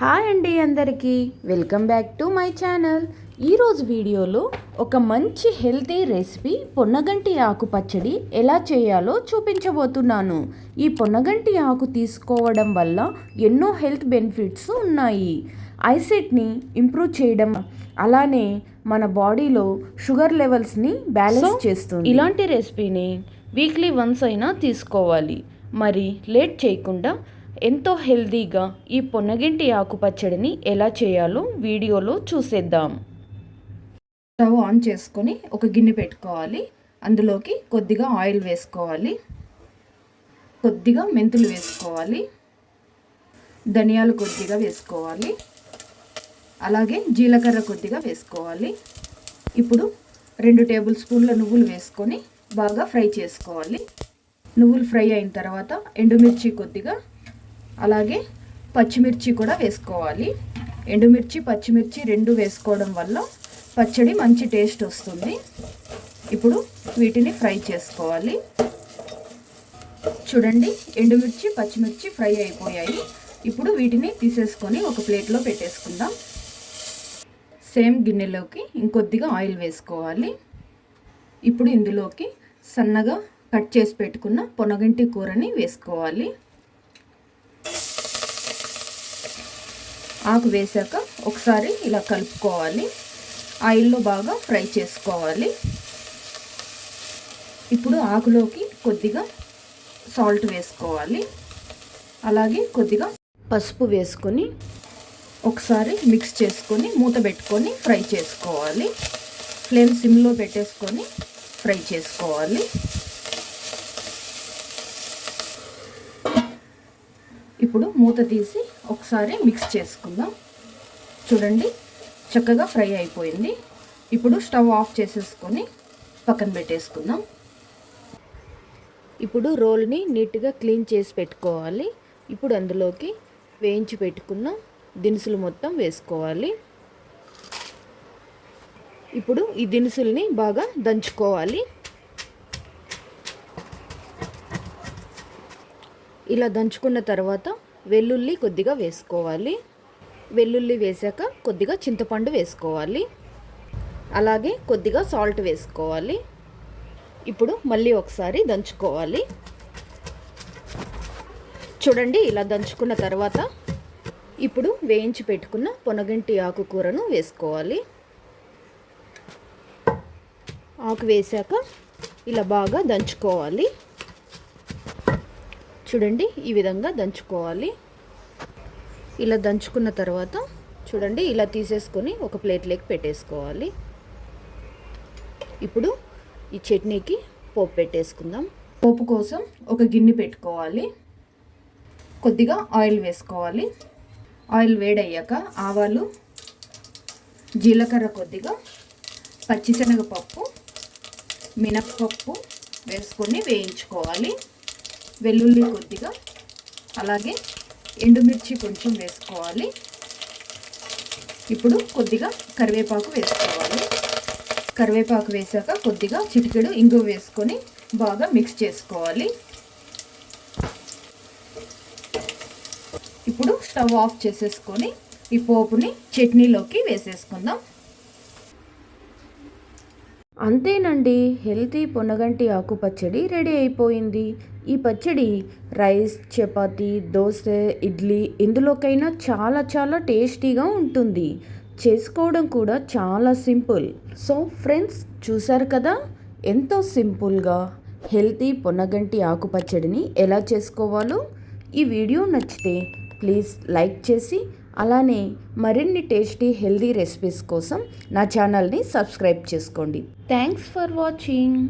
Hi అండి అందరికీ. Welcome back to my channel. ఈరోజు వీడియోలో ఒక మంచి హెల్తీ రెసిపీ పొన్నగంటి ఆకు పచ్చడి ఎలా చేయాలో చూపించబోతున్నాను. ఈ పొన్నగంటి ఆకు తీసుకోవడం వల్ల ఎన్నో హెల్త్ బెనిఫిట్స్ ఉన్నాయి. ఐసెట్ని ఇంప్రూవ్ చేయడం అలానే మన బాడీలో షుగర్ లెవెల్స్ని బ్యాలెన్స్ చేస్తుంది. ఇలాంటి రెసిపీని వీక్లీ వన్స్ అయినా తీసుకోవాలి. మరి లేట్ చేయకుండా ఎంతో హెల్దీగా ఈ పొన్నగింటి ఆకు పచ్చడిని ఎలా చేయాలో వీడియోలో చూసేద్దాం. స్టవ్ ఆన్ చేసుకొని ఒక గిన్నె పెట్టుకోవాలి. అందులోకి కొద్దిగా ఆయిల్ వేసుకోవాలి. కొద్దిగా మెంతులు వేసుకోవాలి. ధనియాలు కొద్దిగా వేసుకోవాలి. అలాగే జీలకర్ర కొద్దిగా వేసుకోవాలి. ఇప్పుడు రెండు టేబుల్ స్పూన్ల నువ్వులు వేసుకొని బాగా ఫ్రై చేసుకోవాలి. నువ్వులు ఫ్రై అయిన తర్వాత ఎండుమిర్చి కొద్దిగా అలాగే పచ్చిమిర్చి కూడా వేసుకోవాలి. ఎండుమిర్చి పచ్చిమిర్చి రెండు వేసుకోవడం వల్ల పచ్చడి మంచి టేస్ట్ వస్తుంది. ఇప్పుడు వీటిని ఫ్రై చేసుకోవాలి. చూడండి ఎండుమిర్చి పచ్చిమిర్చి ఫ్రై అయిపోయాయి. ఇప్పుడు వీటిని తీసేసుకొని ఒక ప్లేట్లో పెట్టేసుకుందాం. సేమ్ గిన్నెలోకి ఇంకొద్దిగా ఆయిల్ వేసుకోవాలి. ఇప్పుడు ఇందులోకి సన్నగా కట్ చేసి పెట్టుకున్న పొనగంటి కూరని వేసుకోవాలి. ఆకు వేసాక ఒకసారి ఇలా కలుపుకోవాలి. ఆయిల్లో బాగా ఫ్రై చేసుకోవాలి. ఇప్పుడు ఆకులోకి కొద్దిగా సాల్ట్ వేసుకోవాలి. అలాగే కొద్దిగా పసుపు వేసుకొని ఒకసారి మిక్స్ చేసుకొని మూత పెట్టుకొని ఫ్రై చేసుకోవాలి. ఫ్లేమ్ సిమ్లో పెట్టేసుకొని ఫ్రై చేసుకోవాలి. ఇప్పుడు మూత తీసి ఒకసారి మిక్స్ చేసుకుందాం. చూడండి చక్కగా ఫ్రై అయిపోయింది. ఇప్పుడు స్టవ్ ఆఫ్ చేసేసుకొని పక్కన పెట్టేసుకుందాం. ఇప్పుడు రోల్ని నీట్గా క్లీన్ చేసి పెట్టుకోవాలి. ఇప్పుడు అందులోకి వేయించి పెట్టుకున్న దినుసులు మొత్తం వేసుకోవాలి. ఇప్పుడు ఈ దినుసుల్ని బాగా దంచుకోవాలి. ఇలా దంచుకున్న తర్వాత వెల్లుల్లి కొద్దిగా వేసుకోవాలి. వెల్లుల్లి వేసాక కొద్దిగా చింతపండు వేసుకోవాలి. అలాగే కొద్దిగా సాల్ట్ వేసుకోవాలి. ఇప్పుడు మళ్ళీ ఒకసారి దంచుకోవాలి. చూడండి ఇలా దంచుకున్న తర్వాత ఇప్పుడు వేయించి పెట్టుకున్న పొనగంటి ఆకుకూరను వేసుకోవాలి. ఆకు వేసాక ఇలా బాగా దంచుకోవాలి. చూడండి ఈ విధంగా దంచుకోవాలి. ఇలా దంచుకున్న తర్వాత చూడండి ఇలా తీసేసుకొని ఒక ప్లేట్లోకి పెట్టేసుకోవాలి. ఇప్పుడు ఈ చట్నీకి పోపు పెట్టేసుకుందాం. పోపు కోసం ఒక గిన్నె పెట్టుకోవాలి. కొద్దిగా ఆయిల్ వేసుకోవాలి. ఆయిల్ వేడయ్యాక ఆవాలు జీలకర్ర కొద్దిగా పచ్చిశనగపప్పు మినప్పప్పు వేసుకొని వేయించుకోవాలి. వెల్లుల్లి కొద్దిగా. అలాగే ఎండుమిర్చి కొంచెం వేసుకోవాలి. ఇప్పుడు కొద్దిగా కరివేపాకు వేసుకోవాలి. కరివేపాకు వేసాక కొద్దిగా చిటికెడు ఇంగు వేసుకొని బాగా మిక్స్ చేసుకోవాలి. ఇప్పుడు స్టవ్ ఆఫ్ చేసేసుకొని ఈ పోపుని చట్నీలోకి వేసేసుకుందాం. అంతేనండి హెల్తీ పొనగంటి ఆకు పచ్చడి రెడీ అయిపోయింది. ఈ పచ్చడి రైస్ చపాతి దోశ ఇడ్లీ ఇందులోకైనా చాలా చాలా టేస్టీగా ఉంటుంది. చేసుకోవడం కూడా చాలా సింపుల్. సో ఫ్రెండ్స్ చూసారు కదా? ఎంతో సింపుల్గా హెల్తీ పొన్నగంటి ఆకు పచ్చడిని ఎలా చేసుకోవాలో? ఈ వీడియో నచ్చితే ప్లీజ్ లైక్ చేసి అలానే మరిన్ని టేస్టీ హెల్దీ రెసిపీస్ కోసం నా ఛానల్ని సబ్స్క్రైబ్ చేసుకోండి. Thanks for watching.